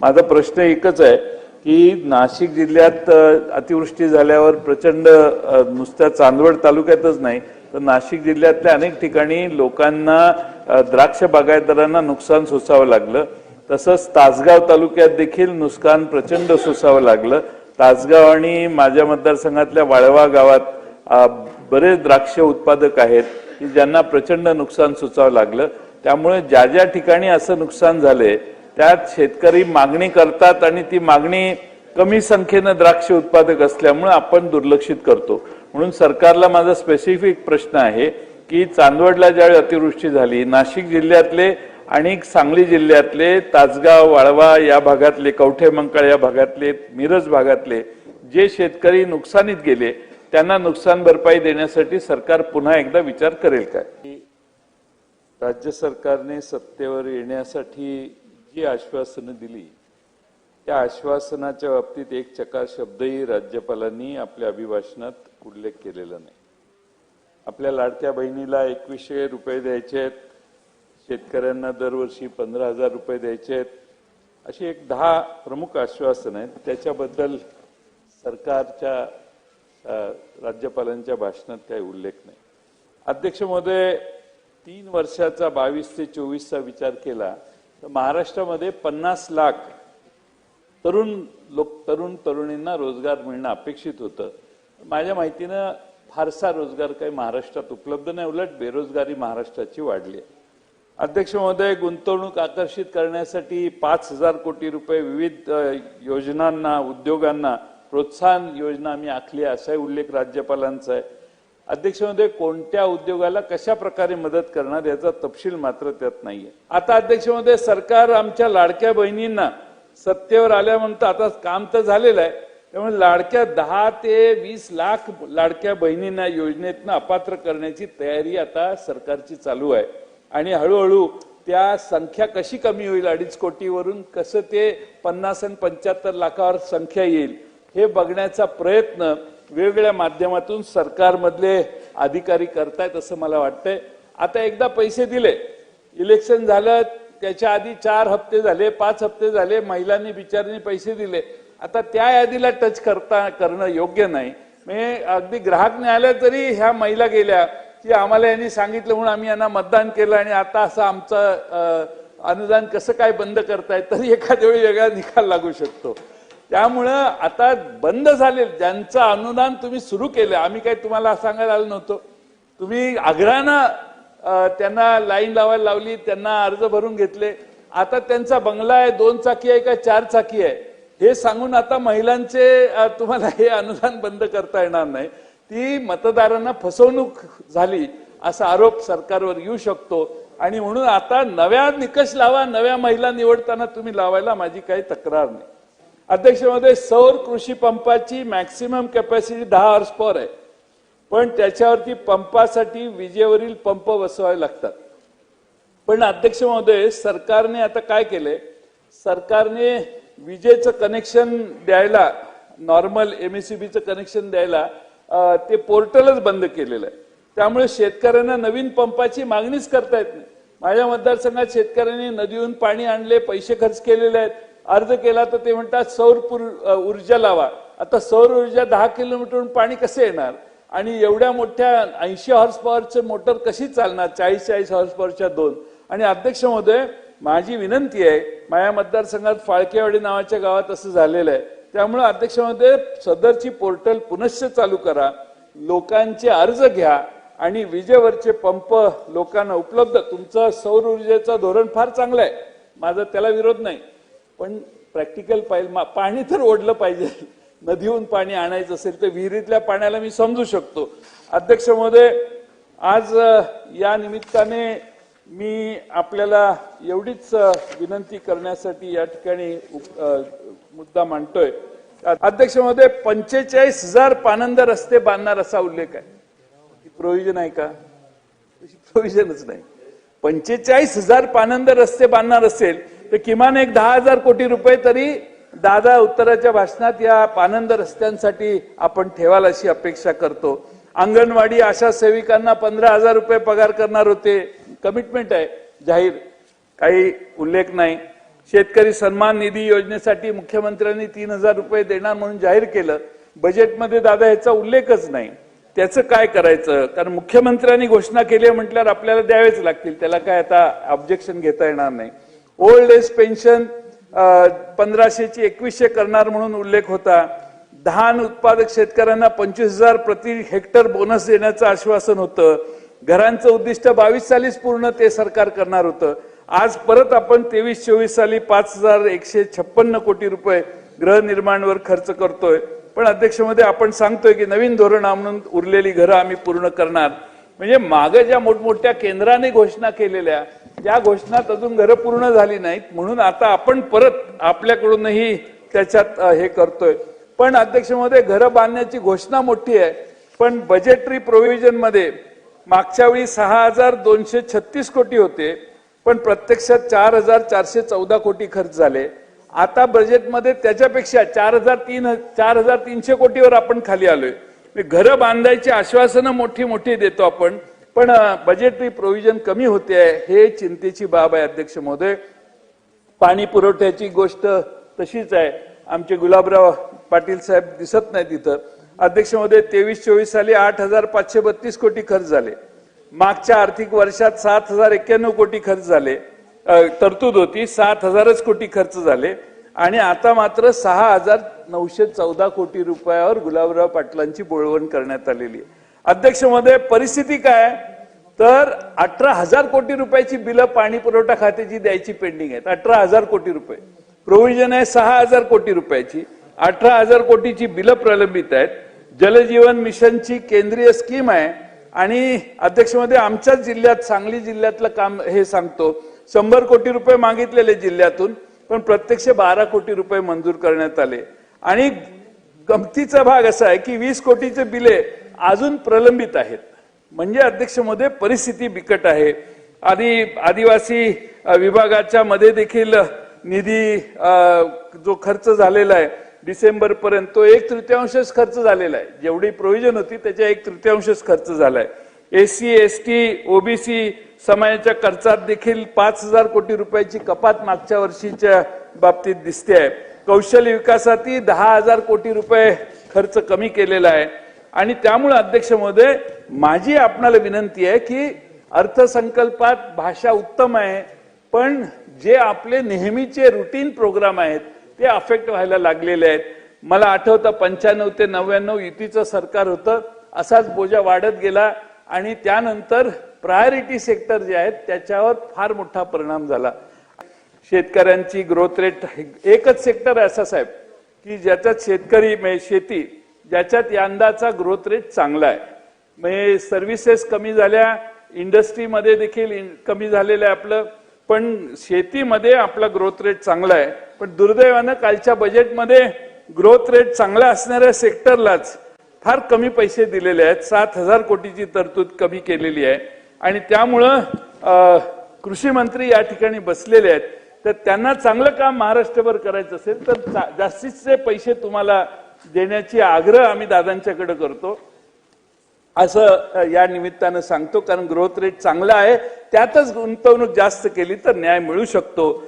माझा प्रश्न एकच आहे की नाशिक जिल्ह्यात अतिवृष्टी झाल्यावर प्रचंड नुसत्या चांदवड तालुक्यातच नाही तर नाशिक जिल्ह्यातल्या अनेक ठिकाणी लोकांना द्राक्ष बागायतदारांना नुकसान सोसावं लागलं. तसंच तासगाव तालुक्यात देखील नुकसान प्रचंड सोसावं लागलं. तासगाव आणि माझ्या मतदारसंघातल्या वाळवा गावात बरेच द्राक्ष उत्पादक आहेत की ज्यांना प्रचंड नुकसान सोसावं लागलं. त्यामुळे ज्या ज्या ठिकाणी असं नुकसान झालंय त्यात शेतकरी मागणी करतात आणि ती मागणी कमी संख्येनं द्राक्ष उत्पादक असल्यामुळे आपण दुर्लक्षित करतो. म्हणून सरकारला माझा स्पेसिफिक प्रश्न आहे की चांदवडला ज्यावेळी अतिवृष्टी झाली नाशिक जिल्ह्यातले आणि सांगली जिल्ह्यातले तासगाव वाळवा या भागातले कवठे मंकाळ या भागातले मिरज भागातले जे शेतकरी नुकसानीत गेले त्यांना नुकसान भरपाई देण्यासाठी सरकार पुन्हा एकदा विचार करेल काय? राज्य सरकारने सत्तेवर येण्यासाठी जी आश्वासनं दिली त्या आश्वासनाच्या बाबतीत एक चकार शब्दही राज्यपालांनी आपल्या अभिभाषणात उल्लेख केलेला नाही. आपल्या लाडक्या बहिणीला एकवीसशे रुपये द्यायचे आहेत शेतकऱ्यांना दरवर्षी पंधरा हजार रुपये द्यायचे आहेत अशी एक दहा प्रमुख आश्वासन आहेत. त्याच्याबद्दल सरकारच्या राज्यपालांच्या भाषणात काही उल्लेख नाही. अध्यक्ष महोदय तीन वर्षाचा बावीस ते चोवीसचा विचार केला तर महाराष्ट्रामध्ये पन्नास लाख तरुण लोक तरुण तरुणींना रोजगार मिळणं अपेक्षित होतं. माझ्या माहितीनं फारसा रोजगार काही महाराष्ट्रात उपलब्ध नाही उलट बेरोजगारी महाराष्ट्राची वाढली आहे. अध्यक्ष महोदय गुंतवणूक आकर्षित करण्यासाठी पाच हजार कोटी रुपये विविध योजनांना उद्योगांना प्रोत्साहन योजना आम्ही आखली आहे असाही उल्लेख राज्यपालांचा आहे. अध्यक्ष कोणत्या उद्योगाला कशा प्रकारे मदत करणार याचा तपशील मात्र त्यात नाहीये. आता अध्यक्षमध्ये सरकार आमच्या लाडक्या बहिणींना सत्तेवर आल्यानंतर आता काम तर झालेलं आहे त्यामुळे लाडक्या दहा ते वीस लाख लाडक्या बहिणींना योजनेतनं अपात्र करण्याची तयारी आता सरकारची चालू आहे. आणि हळूहळू त्या संख्या कशी कमी होईल अडीच कोटीवरून कसं ते पन्नास आणि पंच्याहत्तर लाखावर संख्या येईल हे बघण्याचा प्रयत्न वेगवेगळ्या माध्यमातून सरकारमधले अधिकारी करतायत असं मला वाटतंय. आता एकदा पैसे दिले. इलेक्शन झालं त्याच्या आधी चार हप्ते झाले पाच हप्ते झाले महिलांनी बिचारांनी पैसे दिले. आता त्या यादीला टच करता करणं योग्य नाही. म्हणजे अगदी ग्राहक न्यायालयात जरी ह्या महिला गेल्या की आम्हाला यांनी सांगितलं म्हणून आम्ही यांना मतदान केलं आणि आता असं आमचं अनुदान कसं काय बंद करताय तरी एखाद्या वेळी वेगळा निकाल लागू शकतो. त्यामुळं आता बंद झाले. ज्यांचं अनुदान तुम्ही सुरू केलं आम्ही काही तुम्हाला सांगायला आलो नव्हतो. तुम्ही आग्रहानं त्यांना लाईन लावायला लावली त्यांना अर्ज भरून घेतले. आता त्यांचा बंगला आहे दोन चाकी आहे का चार चाकी आहे? हे सांगून आता महिलांचे तुम्हाला हे अनुदान बंद करता येणार नाही. ती मतदारांना फसवणूक झाली असा आरोप सरकारवर येऊ शकतो. आणि म्हणून आता नव्या निकष लावा नव्या महिला निवडताना तुम्ही लावायला माझी काही तक्रार नाही. अध्यक्ष सौर कृषी पंपाची मॅक्सिमम कॅपॅसिटी दहा हॉर्स पॉवर आहे. पण त्याच्यावरती पंपासाठी विजेवरील पंप बसवावे लागतात. पण अध्यक्ष महोदय सरकारने आता काय केलंय? सरकारने विजेचं कनेक्शन द्यायला नॉर्मल एमएससीबीचं कनेक्शन द्यायला ते पोर्टलच बंद केलेलं आहे. त्यामुळे शेतकऱ्यांना नवीन पंपाची मागणीच करता येत नाही. माझ्या मतदारसंघात शेतकऱ्यांनी नदीहून पाणी आणले पैसे खर्च केलेले आहेत. अर्ज केला तर ते म्हणतात सौर ऊर्जा लावा. आता सौर ऊर्जा दहा किलोमीटरहून पाणी कसे येणार? आणि एवढ्या मोठ्या ऐंशी हॉर्स पॉवरचे मोटर कशी चालणार? चाळीस चाळीस हॉर्स पॉवरच्या दोन. आणि अध्यक्ष महोदय माझी विनंती आहे माझ्या मतदारसंघात फाळकेवाडी नावाच्या गावात असं झालेलं आहे. त्यामुळे अध्यक्ष महोदय सदरची पोर्टल पुनश्च चालू करा. लोकांचे अर्ज घ्या आणि विजेवरचे पंप लोकांना उपलब्ध. तुमचं सौर ऊर्जेचं धोरण फार चांगलं आहे. माझा त्याला विरोध नाही. पण प्रॅक्टिकल पाहिजे मा- पाणी तर ओढलं पाहिजे. नदीहून पाणी आणायचं असेल तर विहिरीतल्या पाण्याला मी समजू शकतो. अध्यक्ष महोदय आज या निमित्ताने मी आपल्याला एवढीच विनंती करण्यासाठी या ठिकाणी उप- मुद्दा मांडतोय. अध्यक्ष महोदय पंचेचाळीस हजार पानंद रस्ते बांधणार असा उल्लेख आहे. प्रोव्हिजन आहे का? प्रोव्हिजनच नाही. पंचेचाळीस हजार पानंद रस्ते बांधणार असेल तर किमान एक दहा हजार कोटी रुपये तरी दादा उत्तराच्या भाषणात या पानंद रस्त्यांसाठी आपण ठेवाल अशी अपेक्षा करतो. अंगणवाडी आशा सेविकांना पंधरा हजार रुपये पगार करणार होते. कमिटमेंट आहे. जाहीर. काही उल्लेख नाही. शेतकरी सन्मान निधी योजनेसाठी मुख्यमंत्र्यांनी तीन हजार रुपये देणार म्हणून जाहीर केलं. बजेटमध्ये दादा याचा उल्लेखच नाही. त्याचं काय करायचं? कारण मुख्यमंत्र्यांनी घोषणा केली म्हटल्यावर आपल्याला द्यावेच लागतील. त्याला काय आता ऑब्जेक्शन घेता येणार नाही. ओल्ड एज पेन्शन पंधराशेची एकवीसशे करणार म्हणून उल्लेख होता. धान उत्पादक शेतकऱ्यांना पंचवीस हजार प्रति हेक्टर बोनस देण्याचं आश्वासन होतं. घरांचं उद्दिष्ट बावीस सालीच पूर्ण ते सरकार करणार होतं. आज परत आपण तेवीस चोवीस साली पाच हजार एकशे छप्पन्न कोटी रुपये गृहनिर्माणवर खर्च करतोय. पण अध्यक्षमध्ये आपण सांगतोय की नवीन धोरण म्हणून उरलेली घरं आम्ही पूर्ण करणार. म्हणजे मागं ज्या मोठमोठ्या केंद्राने घोषणा केलेल्या या घोषणात अजून घरं पूर्ण झाली नाहीत. म्हणून आता आपण परत आपल्याकडूनही त्याच्यात हे करतोय. पण अध्यक्ष महोदय घरं बांधण्याची घोषणा मोठी आहे. पण बजेटरी प्रोव्हिजनमध्ये मागच्या वेळी सहा हजार दोनशे छत्तीस कोटी होते. पण प्रत्यक्षात चार हजार चारशे चौदा कोटी खर्च झाले. आता बजेटमध्ये त्याच्यापेक्षा चार हजार तीन चार हजार तीनशे कोटीवर आपण खाली आलोय. घरं बांधायची आश्वासनं मोठी मोठी देतो आपण. पण बजेटरी प्रोव्हिजन कमी होते आहे हे चिंतेची बाब आहे अध्यक्ष महोदय. पाणी पुरवठ्याची गोष्ट तशीच आहे. आमचे गुलाबराव पाटील साहेब दिसत नाही तिथं अध्यक्ष महोदय तेवीस चोवीस साली आठ हजार पाचशे बत्तीस कोटी खर्च झाले. मागच्या आर्थिक वर्षात सात हजार एक्क्याण्णव कोटी खर्च झाले. तरतूद होती सात हजारच कोटी खर्च झाले. आणि आता मात्र सहा हजार नऊशे चौदा कोटी रुपयावर गुलाबराव पाटलांची बोळवण करण्यात आलेली आहे. अध्यक्ष महोदय परिस्थिती काय? तर अठरा हजार कोटी रुपयाची बिलं पाणी पुरवठा खात्याची द्यायची पेंडिंग आहेत. अठरा हजार कोटी रुपये. प्रोव्हिजन आहे सहा हजार कोटी रुपयाची. अठरा हजार कोटीची बिलं प्रलंबित आहेत. जलजीवन मिशनची केंद्रीय स्कीम आहे. आणि अध्यक्षमध्ये आमच्याच जिल्ह्यात सांगली जिल्ह्यातलं काम हे सांगतो. शंभर कोटी रुपये मागितलेले जिल्ह्यातून पण प्रत्यक्ष बारा कोटी रुपये मंजूर करण्यात आले. आणि गमतीचा भाग असा आहे की वीस कोटीचे बिले अजून प्रलंबित आहेत. म्हणजे अध्यक्षमध्ये परिस्थिती बिकट आहे. आधी आदिवासी विभागाच्या मध्ये देखील निधी जो खर्च झालेला आहे डिसेंबर पर्यंत तो एक तृतीयांशच खर्च झालेला आहे. जेवढी प्रोव्हिजन होती त्याच्या एक तृतीयांशच खर्च झालाय. एससी एस टी ओबीसी समाजाच्या खर्चात देखील पाच हजार कोटी रुपयाची कपात मागच्या वर्षीच्या बाबतीत दिसते आहे. कौशल्य विकासातही दहा हजार कोटी रुपये खर्च कमी केलेला आहे. आणि त्यामुळे अध्यक्ष महोदय माझी आपणाला विनंती आहे की अर्थसंकल्पात भाषा उत्तम आहे पण जे आपले नेहमीचे रुटीन प्रोग्राम आहेत ते अफेक्ट व्हायला लागलेले आहेत. मला आठवतं पंच्याण्णव ते नव्याण्णव युतीचं सरकार होतं असाच बोजा वाढत गेला आणि त्यानंतर प्रायोरिटी सेक्टर जे आहेत त्याच्यावर फार मोठा परिणाम झाला. शेतकऱ्यांची ग्रोथ रेट एकच सेक्टर आहे असा साहेब की ज्याच्यात शेतकरी म्हणजे शेती ज्याच्यात यंदाचा ग्रोथ रेट चांगला आहे. म्हणजे सर्व्हिसेस कमी झाल्या इंडस्ट्रीमध्ये देखील कमी झालेलं आहे आपलं. पण शेतीमध्ये आपला ग्रोथ रेट चांगला आहे. पण दुर्दैवानं कालच्या बजेटमध्ये ग्रोथ रेट चांगला असणाऱ्या सेक्टरलाच फार कमी पैसे दिलेले आहेत. सात हजार कोटीची तरतूद कमी केलेली आहे. आणि त्यामुळं कृषी मंत्री या ठिकाणी बसलेले आहेत. तर त्यांना चांगलं काम महाराष्ट्रभर करायचं असेल तर जास्तीचे पैसे तुम्हाला देण्याची आग्रह आम्ही दादांच्याकडे करतो. असं या निमित्तानं सांगतो कारण ग्रोथ रेट चांगला आहे. त्यातच गुंतवणूक जास्त केली तर न्याय मिळू शकतो.